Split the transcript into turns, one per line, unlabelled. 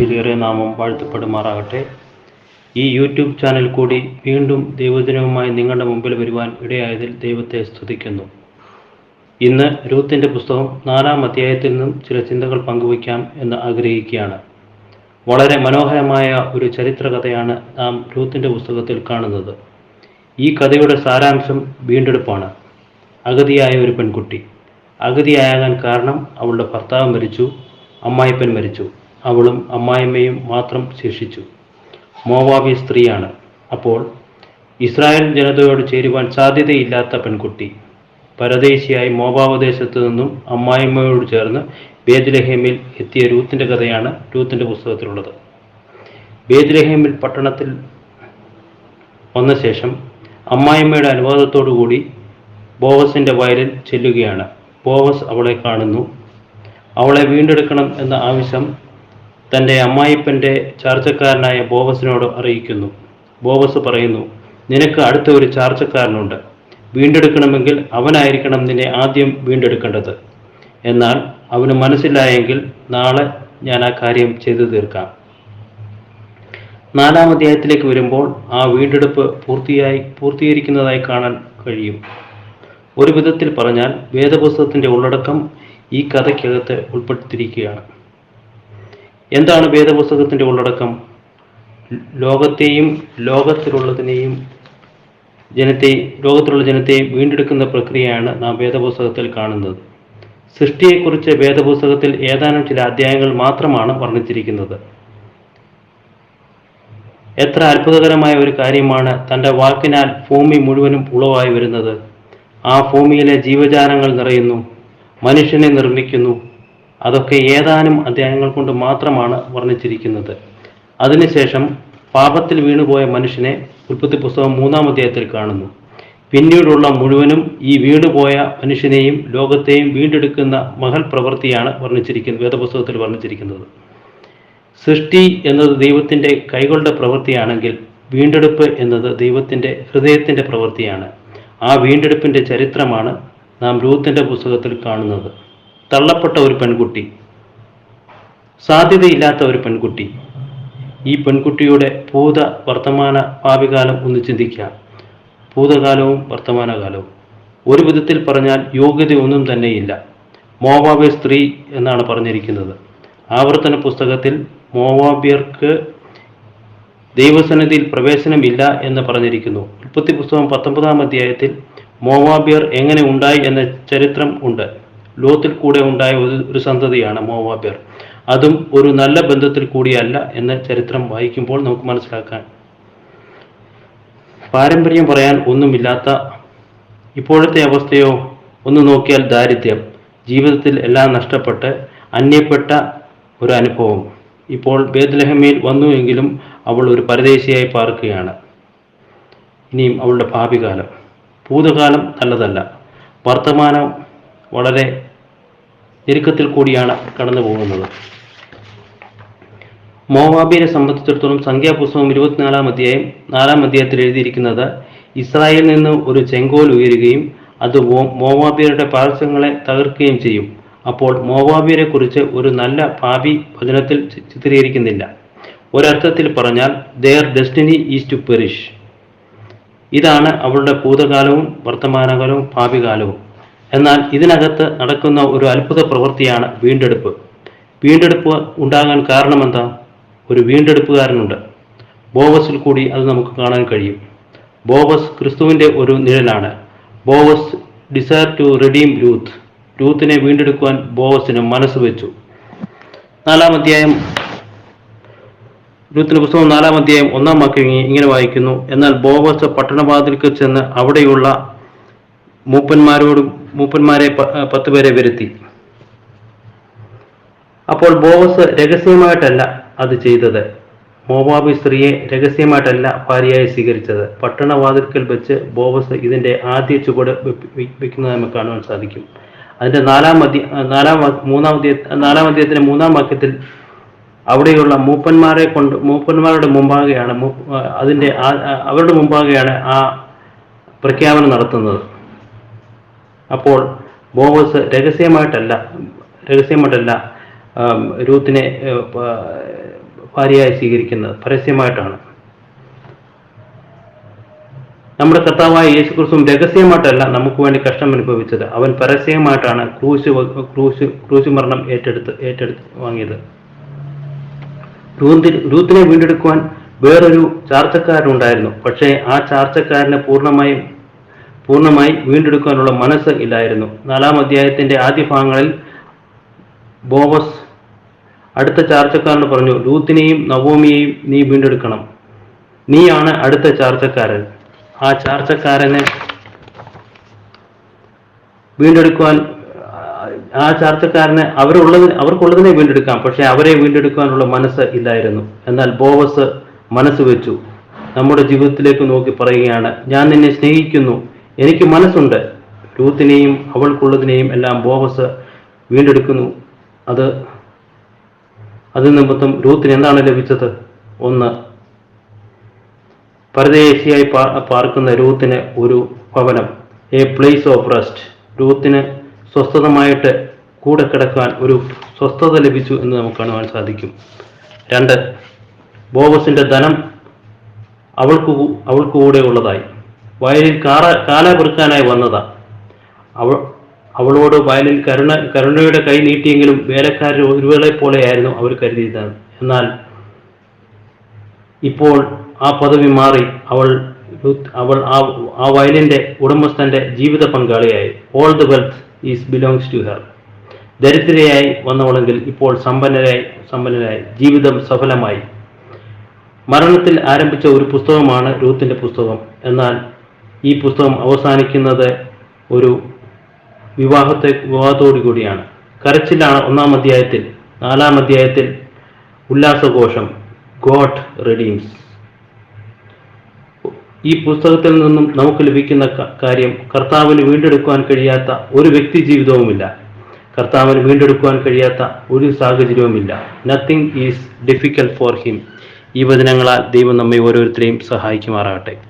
വിലയേറിയ നാമം വാഴ്ത്തപ്പെടുമാറാകട്ടെ. ഈ യൂട്യൂബ് ചാനൽ കൂടി വീണ്ടും ദൈവദിനവുമായി നിങ്ങളുടെ മുമ്പിൽ വരുവാൻ ഇടയായതിൽ ദൈവത്തെ സ്തുതിക്കുന്നു. ഇന്ന് രൂത്തിന്റെ പുസ്തകം നാലാം അധ്യായത്തിൽ നിന്നും ചില ചിന്തകൾ പങ്കുവയ്ക്കാം എന്ന് ആഗ്രഹിക്കുകയാണ്. വളരെ മനോഹരമായ ഒരു ചരിത്രകഥയാണ് നാം രൂത്തിന്റെ പുസ്തകത്തിൽ കാണുന്നത്. ഈ കഥയുടെ സാരാംശം വീണ്ടെടുപ്പാണ്. അഗതിയായ ഒരു പെൺകുട്ടി. അഗതിയാകാൻ കാരണം അവളുടെ ഭർത്താവ് മരിച്ചു അമ്മായിപ്പൻ മരിച്ചു. അവളും അമ്മായിമ്മയും മാത്രം ശേഷിച്ചു. മോവാബി സ്ത്രീയാണ്. അപ്പോൾ ഇസ്രായേൽ ജനതയോട് ചേരുവാൻ സാധ്യതയില്ലാത്ത പെൺകുട്ടി. പരദേശിയായി മോവാബ് ദേശത്ത് നിന്നും അമ്മായിമ്മയോട് ചേർന്ന് ബേദ്ലഹേമിൽ എത്തിയ രൂത്തിന്റെ കഥയാണ് രൂത്തിന്റെ പുസ്തകത്തിലുള്ളത്. ബേദ്ലഹേമിൽ പട്ടണത്തിൽ വന്ന ശേഷം അമ്മായിമ്മയുടെ അനുവാദത്തോടു കൂടി ബോവസിന്റെ വയലിൽ ചെല്ലുകയാണ്. ബോവസ് അവളെ കാണുന്നു. അവളെ വീണ്ടെടുക്കണം എന്ന ആവശ്യം തന്റെ അമ്മായിപ്പന്റെ ചാർച്ചക്കാരനായ ബോബസിനോട് അറിയിക്കുന്നു. ബോബസ് പറയുന്നു നിനക്ക് അടുത്ത ഒരു ചാർച്ചക്കാരനുണ്ട്. വീണ്ടെടുക്കണമെങ്കിൽ അവനായിരിക്കണം നിന്നെ ആദ്യം വീണ്ടെടുക്കേണ്ടത്. എന്നാൽ അവന് മനസ്സിലായെങ്കിൽ നാളെ ഞാൻ ആ കാര്യം ചെയ്തു തീർക്കാം. നാലാം അധ്യായത്തിലേക്ക് വരുമ്പോൾ ആ വീണ്ടെടുപ്പ് പൂർത്തിയായി പൂർത്തീകരിക്കുന്നതായി കാണാൻ കഴിയും. ഒരു വിധത്തിൽ പറഞ്ഞാൽ വേദപുസ്തകത്തിന്റെ ഉള്ളടക്കം ഈ കഥയ്ക്കകത്ത് ഉൾപ്പെടുത്തിയിരിക്കുകയാണ്. എന്താണ് വേദപുസ്തകത്തിന്റെ ഉള്ളടക്കം? ലോകത്തെയും ലോകത്തിലുള്ളതിനെയും ജനത്തെ ലോകത്തിലുള്ള ജനത്തെ വീണ്ടെടുക്കുന്ന പ്രക്രിയയാണ് നാം വേദപുസ്തകത്തിൽ കാണുന്നത്. സൃഷ്ടിയെക്കുറിച്ച് വേദപുസ്തകത്തിൽ ഏതാനും ചില അധ്യായങ്ങൾ മാത്രമാണ് വർണിച്ചിരിക്കുന്നത്. എത്ര അത്ഭുതകരമായ ഒരു കാര്യമാണ് തന്റെ വാക്കിനാൽ ഭൂമി മുഴുവനും ഉളവായി വരുന്നത്. ആ ഭൂമിയിലെ ജീവജാലങ്ങൾ നിറയുന്നു. മനുഷ്യനെ നിർമ്മിക്കുന്നു. അതൊക്കെ ഏതാനും അധ്യായങ്ങൾ കൊണ്ട് മാത്രമാണ് വർണിച്ചിരിക്കുന്നത്. അതിനുശേഷം പാപത്തിൽ വീണുപോയ മനുഷ്യനെ ഉൽപ്പത്തി പുസ്തകം മൂന്നാം അധ്യായത്തിൽ കാണുന്നു. പിന്നീടുള്ള മുഴുവനും ഈ വീണുപോയ മനുഷ്യനെയും ലോകത്തെയും വീണ്ടെടുക്കുന്ന മഹൽ പ്രവൃത്തിയാണ് വർണിച്ചിരിക്കുന്നത് വേദപുസ്തകത്തിൽ വർണിച്ചിരിക്കുന്നത്. സൃഷ്ടി എന്നത് ദൈവത്തിന്റെ കൈകളുടെ പ്രവൃത്തിയാണെങ്കിൽ വീണ്ടെടുപ്പ് എന്നത് ദൈവത്തിന്റെ ഹൃദയത്തിന്റെ പ്രവൃത്തിയാണ്. ആ വീണ്ടെടുപ്പിന്റെ ചരിത്രമാണ് നാം രൂത്തിന്റെ പുസ്തകത്തിൽ കാണുന്നത്. തള്ളപ്പെട്ട ഒരു പെൺകുട്ടി. സാധ്യതയില്ലാത്ത ഒരു പെൺകുട്ടി. ഈ പെൺകുട്ടിയുടെ ഭൂത വർത്തമാന ഭാവികാലം ഒന്ന് ചിന്തിക്കുക. ഭൂതകാലവും വർത്തമാനകാലവും. ഒരു വിധത്തിൽ പറഞ്ഞാൽ യോഗ്യതയൊന്നും തന്നെയില്ല. മോവാബ്യ സ്ത്രീ എന്നാണ് പറഞ്ഞിരിക്കുന്നത്. ആവർത്തന പുസ്തകത്തിൽ മോവാബ്യർക്ക് ദൈവസന്നിധിയിൽ പ്രവേശനമില്ല എന്ന് പറഞ്ഞിരിക്കുന്നു. ഉൽപ്പത്തി പുസ്തകം പത്തൊമ്പതാം അധ്യായത്തിൽ മോവാബ്യർ എങ്ങനെ ഉണ്ടായി എന്ന ചരിത്രം ഉണ്ട്. ലോത്തിൽ കൂടെ ഉണ്ടായ ഒരു ഒരു സന്തതിയാണ് മോവാബ്യർ. അതും ഒരു നല്ല ബന്ധത്തിൽ കൂടിയല്ല എന്ന് ചരിത്രം വായിക്കുമ്പോൾ നമുക്ക് മനസ്സിലാക്കാൻ. പാരമ്പര്യം പറയാൻ ഒന്നുമില്ലാത്ത ഇപ്പോഴത്തെ അവസ്ഥയോ? ഒന്ന് നോക്കിയാൽ ദാരിദ്ര്യം. ജീവിതത്തിൽ എല്ലാം നഷ്ടപ്പെട്ട് അന്യപ്പെട്ട ഒരു അനുഭവം. ഇപ്പോൾ ബേദ്ലഹമയിൽ വന്നുവെങ്കിലും അവൾ ഒരു പരദേശിയായി പാർക്കുകയാണ്. ഇനിയും അവളുടെ ഭാവി കാലം. ഭൂതകാലം നല്ലതല്ല. വർത്തമാനം വളരെ ഞെരുക്കത്തിൽ കൂടിയാണ് കടന്നു പോകുന്നത്. മോവാബിയെ സംബന്ധിച്ചിടത്തോളം സംഖ്യാപുസ്തകം ഇരുപത്തിനാലാം അധ്യായം നാലാം അധ്യായത്തിൽ എഴുതിയിരിക്കുന്നത് ഇസ്രായേലിൽ നിന്ന് ഒരു ചെങ്കോൽ ഉയരുകയും അത് മോവാബിയരുടെ പാർശ്വങ്ങളെ തകർക്കുകയും ചെയ്യും. അപ്പോൾ മോവാബിയരെ കുറിച്ച് ഒരു നല്ല ഭാവി വചനത്തിൽ ചിത്രീകരിക്കുന്നില്ല. ഒരർത്ഥത്തിൽ പറഞ്ഞാൽ their destiny is to perish ഇതാണ് അവരുടെ ഭൂതകാലവും വർത്തമാനകാലവും ഭാവികാലവും. എന്നാൽ ഇതിനകത്ത് നടക്കുന്ന ഒരു അത്ഭുത പ്രവൃത്തിയാണ് വീണ്ടെടുപ്പ്. വീണ്ടെടുപ്പ് ഉണ്ടാകാൻ കാരണമെന്താ? ഒരു വീണ്ടെടുപ്പുകാരനുണ്ട്. ബോവസിൽ കൂടി അത് നമുക്ക് കാണാൻ കഴിയും. ബോവസ് ക്രിസ്തുവിന്റെ ഒരു നിഴലാണ്. Boaz desire to redeem Ruth. ലൂത്തിനെ വീണ്ടെടുക്കുവാൻ ബോവസിന് മനസ്സ് വെച്ചു. നാലാം അധ്യായം ലൂത്തിന്റെ പുസ്തകം നാലാം അധ്യായം ഒന്നാം വാക്യം ഇങ്ങനെ വായിക്കുന്നു. എന്നാൽ ബോവസ് പട്ടണവാതിൽക്ക് ചെന്ന് അവിടെയുള്ള മൂപ്പന്മാരോടും മൂപ്പന്മാരെ പത്ത് പേരെ വരുത്തി. അപ്പോൾ ബോവസ് രഹസ്യമായിട്ടല്ല അത് ചെയ്തത്. മോവാബി സ്ത്രീയെ രഹസ്യമായിട്ടല്ല ഭാര്യയായി സ്വീകരിച്ചത്. പട്ടണവാതിൽക്കൽ വെച്ച് ബോവസ് ഇതിന്റെ ആദ്യ ചുവട് വെക്കുന്നത് നമുക്ക് കാണുവാൻ സാധിക്കും. അതിന്റെ നാലാം അധ്യ നാലാം മൂന്നാം നാലാം അധ്യായത്തിന്റെ മൂന്നാം വാക്യത്തിൽ അവിടെയുള്ള മൂപ്പന്മാരെ കൊണ്ട് മൂപ്പന്മാരുടെ മുമ്പാകെയാണ് അതിന്റെ അവരുടെ മുമ്പാകെയാണ് ആ പ്രഖ്യാപനം നടത്തുന്നത്. അപ്പോൾ ബോവസ് രഹസ്യമായിട്ടല്ല രഹസ്യമായിട്ടല്ല രൂത്തിനെ ഭാര്യയായി സ്വീകരിക്കുന്നത്. പരസ്യമായിട്ടാണ്. നമ്മുടെ കർത്താവായ യേശു ക്രിസ്തുവും രഹസ്യമായിട്ടല്ല നമുക്ക് വേണ്ടി കഷ്ടം അനുഭവിച്ചത്. അവൻ പരസ്യമായിട്ടാണ് ക്രൂശ് ക്രൂശ് ക്രൂശ് മരണം ഏറ്റെടുത്ത് ഏറ്റെടുത്ത് വാങ്ങിയത്. രൂത്തിനെ വീണ്ടെടുക്കുവാൻ വേറൊരു ചാർച്ചക്കാരനുണ്ടായിരുന്നു പക്ഷേ ആ ചാർച്ചക്കാരനെ പൂർണമായും പൂർണമായി വീണ്ടെടുക്കാനുള്ള മനസ്സ് ഇല്ലായിരുന്നു. നാലാം അധ്യായത്തിന്റെ ആദ്യ ഭാഗങ്ങളിൽ ബോബസ് അടുത്ത ചാർച്ചക്കാരനോട് പറഞ്ഞു ലൂത്തിനെയും നവോമിയെയും നീ വീണ്ടെടുക്കണം. നീയാണ് അടുത്ത ചാർച്ചക്കാരൻ. ആ ചാർച്ചക്കാരനെ വീണ്ടെടുക്കുവാൻ ആ ചാർച്ചക്കാരനെ അവരുള്ളത് അവർക്കുള്ളതിനെ വീണ്ടെടുക്കാം. പക്ഷെ അവരെ വീണ്ടെടുക്കാനുള്ള മനസ്സ് ഇല്ലായിരുന്നു. എന്നാൽ ബോവസ് മനസ്സ് വെച്ചു. നമ്മുടെ ജീവിതത്തിലേക്ക് നോക്കി പറയുകയാണ് ഞാൻ നിന്നെ സ്നേഹിക്കുന്നു. എനിക്ക് മനസ്സുണ്ട്. രൂത്തിനെയും അവൾക്കുള്ളതിനെയും എല്ലാം ബോവസ് വീണ്ടെടുക്കുന്നു. അത് അത് നിമിത്തം രൂത്തിന് എന്താണ് ലഭിച്ചത്? ഒന്ന് പരദേശിയായി പാർക്കുന്ന രൂത്തിന് ഒരു ഭവനം. A place of rest. രൂത്തിന് സ്വസ്ഥതമായിട്ട് കൂടെ കിടക്കാൻ ഒരു സ്വസ്ഥത ലഭിച്ചു എന്ന് നമുക്ക് കാണുവാൻ സാധിക്കും. രണ്ട് ബോവസിന്റെ ധനം അവൾക്ക് അവൾക്ക് കൂടെ ഉള്ളതായി. വയലിൽ കാറ കാല പെറുക്കാനായി വന്നതാ. അവൾ അവളോട് വയലിൽ കരുണ കരുണയുടെ കൈ നീട്ടിയെങ്കിലും വേലക്കാരൻ ഒരുവളെ പോലെയായിരുന്നു അവർ കരുതിയത് എന്നാൽ ഇപ്പോൾ ആ പദവി മാറി അവൾ അവൾ ആ ആ വയലിന്റെ ഉടമസ്ഥന്റെ ജീവിത പങ്കാളിയായി. All the wealth is belongs to her ദരിദ്രയായി വന്നവളെങ്കിൽ ഇപ്പോൾ സമ്പന്നരായി സമ്പന്നരായി. ജീവിതം സഫലമായി. മരണത്തിൽ ആരംഭിച്ച ഒരു പുസ്തകമാണ് രൂത്തിന്റെ പുസ്തകം. എന്നാൽ ഈ പുസ്തകം അവസാനിക്കുന്നത് ഒരു വിവാഹത്തെ വിവാഹത്തോടു കൂടിയാണ്. കരച്ചിലാണ് ഒന്നാം അധ്യായത്തിൽ നാലാം അധ്യായത്തിൽ ഉല്ലാസഘോഷം ഗോഡ് റെഡീംസ്. ഈ പുസ്തകത്തിൽ നിന്നും നമുക്ക് ലഭിക്കുന്ന കാര്യം കർത്താവിന് വീണ്ടെടുക്കുവാൻ കഴിയാത്ത ഒരു വ്യക്തി ജീവിതവുമില്ല. കർത്താവിന് വീണ്ടെടുക്കുവാൻ കഴിയാത്ത ഒരു സാഹചര്യവുമില്ല. Nothing is difficult for him ഈ വചനങ്ങളാൽ ദൈവം നമ്മെ ഓരോരുത്തരെയും സഹായിക്കുമാറാകട്ടെ.